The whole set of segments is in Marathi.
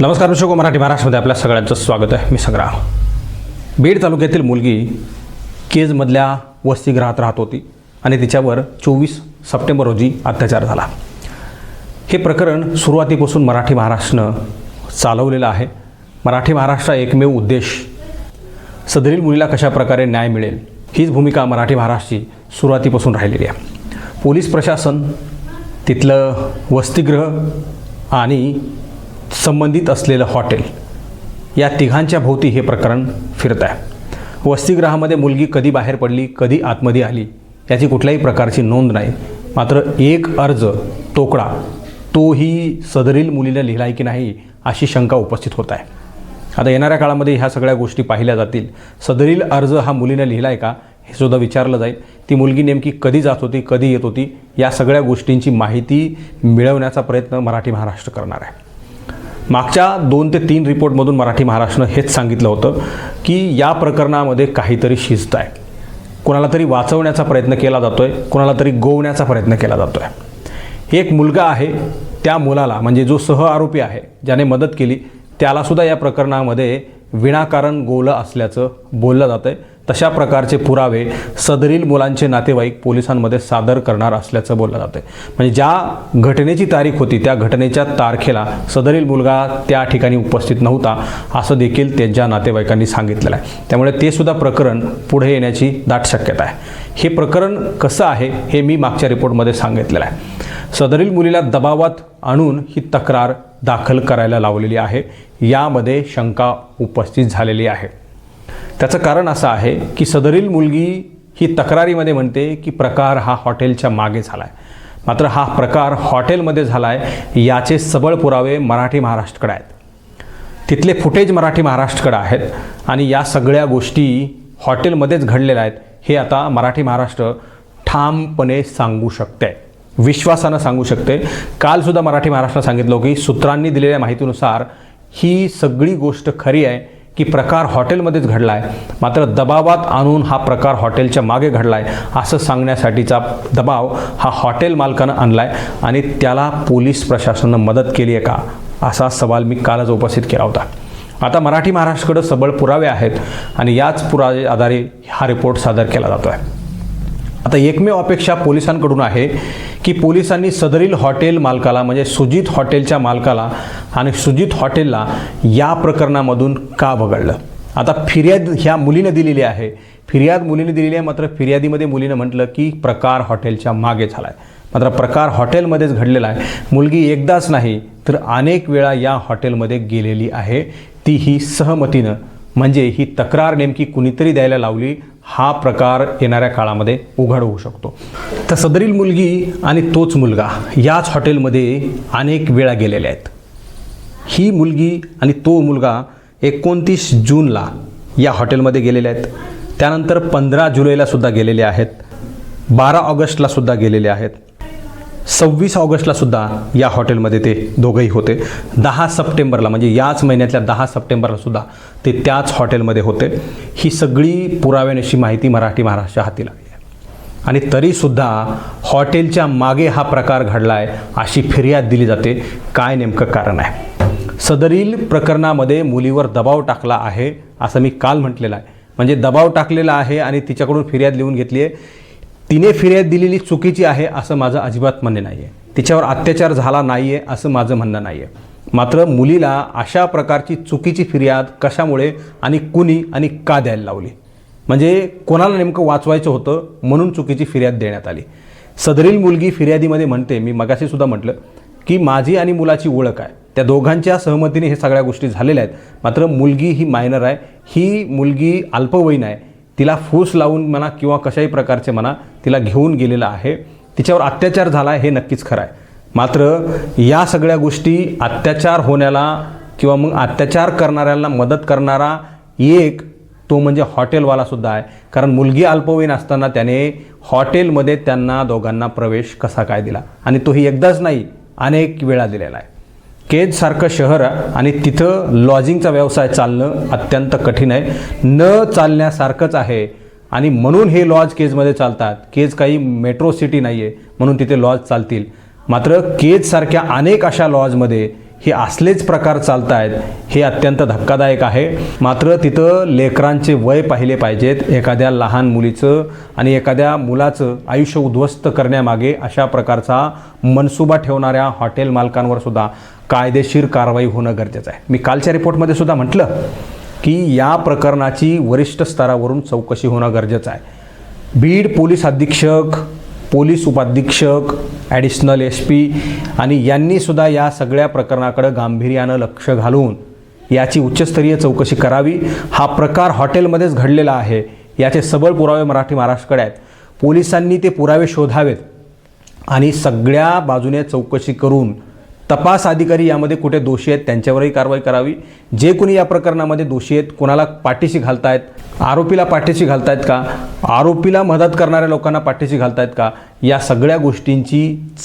नमस्कार विश्वको मराठी महाराष्ट्रामध्ये आपल्या सगळ्यांचं स्वागत आहे. मी संग्राम बीड तालुक्यातील मुलगी केजमधल्या वसतिगृहात राहत होती आणि तिच्यावर चोवीस सप्टेंबर रोजी अत्याचार झाला. हे प्रकरण सुरुवातीपासून मराठी महाराष्ट्रनं चालवलेलं आहे. मराठी महाराष्ट्र एकमेव उद्देश सदरील मुलीला कशाप्रकारे न्याय मिळेल हीच भूमिका मराठी महाराष्ट्राची सुरुवातीपासून राहिलेली आहे. पोलीस प्रशासन तिथलं वसतिगृह आणि संबंधित असलेलं हॉटेल. या तिघांच्या भोवती हे प्रकरण फिरत आहे. वसतिगृहामध्ये मुलगी कधी बाहेर पडली कधी आतमध्ये आली याची कुठल्याही प्रकारची नोंद नाही. मात्र एक अर्ज तोकडा तोही सदरील मुलीला लिहिला आहे की नाही अशी शंका उपस्थित होत आहे. आता येणाऱ्या काळामध्ये ह्या सगळ्या गोष्टी पाहिल्या जातील. सदरील अर्ज हा मुलीने लिहिला आहे का हे सुद्धा विचारलं जाईल. ती मुलगी नेमकी कधी जात होती कधी येत होती या सगळ्या गोष्टींची माहिती मिळवण्याचा प्रयत्न मराठी महाराष्ट्र करणार आहे. मागच्या दोन ते तीन रिपोर्टमधून मराठी महाराष्ट्रनं हेच सांगितलं होतं की या प्रकरणामध्ये काहीतरी शिस्त आहे कोणाला तरी वाचवण्याचा प्रयत्न केला जातो आहे कोणाला तरी गोवण्याचा प्रयत्न केला जातो आहे एक मुलगा आहे त्या मुलाला म्हणजे जो सह आरोपी आहे ज्याने मदत केली त्यालासुद्धा या प्रकरणामध्ये विनाकारण गोलं असल्याचं बोललं जातं आहे तशा प्रकारचे पुरावे सदरील मुलांचे नातेवाईक पोलिसांमध्ये सादर करणार असल्याचं बोललं जातं आहे म्हणजे ज्या घटनेची तारीख होती त्या घटनेच्या तारखेला सदरील मुलगा त्या ठिकाणी उपस्थित नव्हता असं देखील त्यांच्या नातेवाईकांनी सांगितलेलं आहे. त्यामुळे ते सुद्धा प्रकरण पुढे येण्याची दाट शक्यता आहे. हे प्रकरण कसं आहे हे मी मागच्या रिपोर्टमध्ये सांगितलेलं आहे. सदरील मुलीला दबावात आणून ही तक्रार दाखल करायला लावलेली आहे. यामध्ये शंका उपस्थित झालेली आहे. त्याचं कारण असं आहे की सदरील मुलगी ही तक्रारीमध्ये म्हणते की प्रकार हा हॉटेलच्या मागे झाला आहे मात्र हा प्रकार हॉटेलमध्ये झाला आहे याचे सबळ पुरावे मराठी महाराष्ट्राकडे आहेत. तिथले फुटेज मराठी महाराष्ट्राकडे आहेत आणि या सगळ्या गोष्टी हॉटेलमध्येच घडलेल्या आहेत हे आता मराठी महाराष्ट्र ठामपणे सांगू शकते विश्वासानं सांगू शकते. कालसुद्धा मराठी महाराष्ट्रानं सांगितलं की सूत्रांनी दिलेल्या माहितीनुसार ही सगळी गोष्ट खरी आहे की प्रकार हॉटेलमध्येच घडला आहे मात्र दबावात आणून हा प्रकार हॉटेलच्या मागे घडला आहे असं सांगण्यासाठीचा दबाव हा हॉटेल मालकानं आणला आहे आणि त्याला पोलीस प्रशासनानं मदत केली आहे का? असा सवाल मी कालच उपस्थित केला होता. आता मराठी महाराष्ट्राकडं सबळ पुरावे आहेत आणि याच पुरावे आधारे हा रिपोर्ट सादर केला जातो आहे आता एकमेव अपेक्षा पोलिसांकडून आहे की पोलिसांनी सदरील हॉटेल मालकाला म्हणजे सुजित हॉटेलच्या मालकाला आणि सुजित हॉटेलला या प्रकरणामधून का वगळलं? आता फिर्याद ह्या मुलीनं दिलेली आहे. फिर्याद मुलीने दिलेली आहे मात्र फिर्यादीमध्ये मुलीनं म्हटलं की प्रकार हॉटेलच्या मागे झाला आहे मात्र प्रकार हॉटेलमध्येच घडलेला आहे. मुलगी एकदाच नाही तर अनेक वेळा या हॉटेलमध्ये गेलेली आहे. ती ही सहमतीनं. म्हणजे ही तक्रार नेमकी कुणीतरी द्यायला लावली हा प्रकार येणाऱ्या काळामध्ये उघड होऊ शकतो. तर सदरील मुलगी आणि तोच मुलगा याच हॉटेलमध्ये अनेक वेळा गेलेल्या आहेत. ही मुलगी आणि तो मुलगा एकोणतीस जूनला या हॉटेलमध्ये गेलेले आहेत. त्यानंतर पंधरा जुलैला सुद्धा गेलेले आहेत. बारा ऑगस्टला सुद्धा गेलेले आहेत. सव्वीस ऑगस्टला सुद्धा या हॉटेलमध्ये ते दोघंही होते. दहा सप्टेंबरला म्हणजे याच महिन्यातल्या दहा सप्टेंबरला सुद्धा ते त्याच हॉटेलमध्ये होते. ही सगळी पुराव्यानिशी माहिती मराठी महाराष्ट्र हाती लागली आणि तरीसुद्धा हॉटेलच्या मागे हा प्रकार घडला आहे अशी फिर्याद दिली जाते. काय नेमकं कारण आहे? सदरील प्रकरणामध्ये मुलीवर दबाव टाकला आहे असं मी काल म्हटलेलं आहे. म्हणजे दबाव टाकलेला आहे आणि तिच्याकडून फिर्याद लिहून घेतली आहे. तिने फिर्याद दिलेली चुकीची आहे असं माझं अजिबात म्हणणे नाही आहे तिच्यावर अत्याचार झाला नाही आहे असं माझं म्हणणं नाही आहे मात्र मुलीला अशा प्रकारची चुकीची फिर्याद कशामुळे आणि कुणी आणि का द्यायला लावली? म्हणजे कोणाला नेमकं वाचवायचं होतं म्हणून चुकीची फिर्याद देण्यात आली. सदरील मुलगी फिर्यादीमध्ये म्हणते मी मगाशी सुद्धा म्हटलं की माझी आणि मुलाची ओळख आहे. त्या दोघांच्या सहमतीने हे सगळ्या गोष्टी झालेल्या आहेत. मात्र मुलगी ही मायनर आहे. ही मुलगी अल्पवयीन आहे. तिला फूस लावून म्हणा किंवा कशाही प्रकारचे म्हणा तिला घेऊन गेलेला आहे. तिच्यावर अत्याचार झाला आहे हे नक्कीच खरं आहे. मात्र या सगळ्या गोष्टी अत्याचार होण्याला किंवा मग अत्याचार करणाऱ्यांना मदत करणारा एक तो म्हणजे हॉटेलवालासुद्धा आहे. कारण मुलगी अल्पवयीन असताना त्याने हॉटेलमध्ये त्यांना दोघांना प्रवेश कसा काय दिला? आणि तोही एकदाच नाही अनेक वेळा दिलेला आहे. केजसारखं शहर आणि तिथं लॉजिंगचा व्यवसाय चालणं अत्यंत कठीण आहे. न चालण्यासारखंच आहे. आणि म्हणून हे लॉज केजमध्ये चालतात. केज काही मेट्रो सिटी नाही आहे म्हणून तिथे लॉज चालतील. मात्र केजसारख्या अनेक अशा लॉजमध्ये हे असलेच प्रकार चालत आहेत हे अत्यंत धक्कादायक आहे. मात्र तिथं लेकरांचे वय पाहिले पाहिजेत. एखाद्या लहान मुलीचं आणि एखाद्या मुलाचं आयुष्य उद्ध्वस्त करण्यामागे अशा प्रकारचा मनसुबा ठेवणाऱ्या हॉटेल मालकांवर सुद्धा कायदेशीर कारवाई होणं गरजेचं आहे. मी कालच्या रिपोर्टमध्ये सुद्धा म्हटलं की या प्रकरणाची वरिष्ठ स्तरावरून चौकशी होणं गरजेचं आहे. बीड पोलीस अधीक्षक पोलीस उपाधीक्षक ॲडिशनल एस पी आणि यांनीसुद्धा या सगळ्या प्रकरणाकडं गांभीर्यानं लक्ष घालून याची उच्चस्तरीय चौकशी करावी. हा प्रकार हॉटेलमध्येच घडलेला आहे. याचे सबळ पुरावे मराठी महाराष्ट्राकडे आहेत. पोलिसांनी ते पुरावे शोधावेत आणि सगळ्या बाजूने चौकशी करून तपास अधिकारी यामध्ये कुठे दोषी आहेत त्यांच्यावरही कारवाई करावी. जे कोणी या प्रकरणामध्ये दोषी आहेत कोणाला पाठीशी घालतायत आरोपीला पाठीशी घालतायत का आरोपीला मदत करणाऱ्या लोकांना पाठीशी घालतायत का या सगळ्या गोष्टींची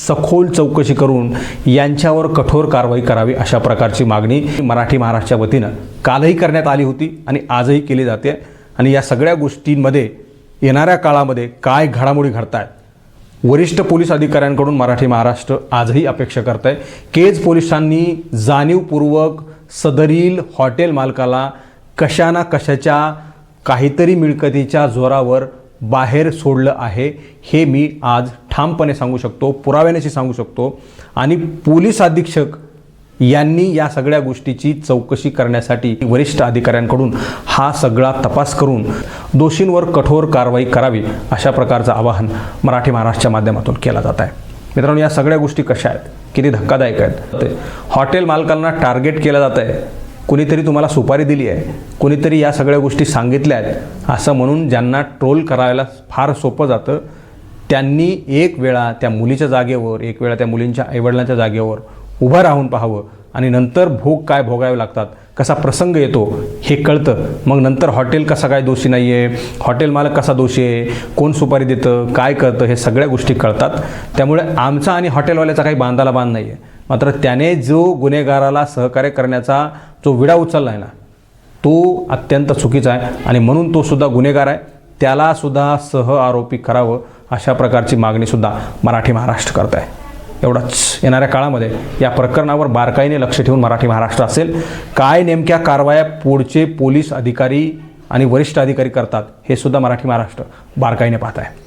सखोल चौकशी करून यांच्यावर कठोर कारवाई करावी अशा प्रकारची मागणी मराठी महाराष्ट्राच्या वतीनं कालही करण्यात आली होती आणि आजही केली जाते. आणि या सगळ्या गोष्टींमध्ये येणाऱ्या काळामध्ये काय घडामोडी घडत आहेत वरिष्ठ पोलीस अधिकाऱ्यांकडून मराठी महाराष्ट्र आजही अपेक्षा करत आहे केज पोलिसांनी जाणीवपूर्वक सदरील हॉटेल मालकाला कशा ना कशाच्या काहीतरी मिळकतीच्या जोरावर बाहेर सोडलं आहे हे मी आज ठामपणे सांगू शकतो पुराव्यानेशी सांगू शकतो. आणि पोलीस अधीक्षक यांनी या सगळ्या गोष्टीची चौकशी करण्यासाठी वरिष्ठ अधिकाऱ्यांकडून हा सगळा तपास करून दोषींवर कठोर कारवाई करावी अशा प्रकारचं आवाहन मराठी महाराष्ट्राच्या माध्यमातून केला जात आहे. मित्रांनो या सगळ्या गोष्टी कशा आहेत? किती धक्कादायक आहेत. ते हॉटेल मालकांना टार्गेट केलं जात आहे. कुणीतरी तुम्हाला सुपारी दिली आहे. कुणीतरी या सगळ्या गोष्टी सांगितल्या आहेत. असं म्हणून ज्यांना ट्रोल करायला फार सोपं जातं त्यांनी एक वेळा त्या मुलीच्या जागेवर एक वेळा त्या मुलींच्या आईवडिलांच्या जागेवर उभं राहून पाहावं. आणि नंतर भोग काय भोगावे लागतात कसा प्रसंग येतो हे कळतं. मग नंतर हॉटेल कसा काय दोषी नाही आहे हॉटेल मालक कसा दोषी आहे कोण सुपारी देतं काय करतं हे सगळ्या गोष्टी कळतात. त्यामुळे आमचा आणि हॉटेलवाल्याचा काही बांधाला बांध नाही आहे मात्र त्याने जो गुन्हेगाराला सहकार्य करण्याचा जो विडा उचलला आहे ना तो अत्यंत चुकीचा आहे. आणि म्हणून तो सुद्धा गुन्हेगार आहे. त्याला सुद्धा सह आरोपी करावं अशा प्रकारची मागणीसुद्धा मराठी महाराष्ट्र करत आहे एवढाच. येणाऱ्या काळामध्ये या प्रकरणावर बारकाईने लक्ष ठेवून मराठी महाराष्ट्र असेल. काय नेमक्या कारवाया पुढचे पोलीस अधिकारी आणि वरिष्ठ अधिकारी करतात हे सुद्धा मराठी महाराष्ट्र बारकाईने पाहत आहे.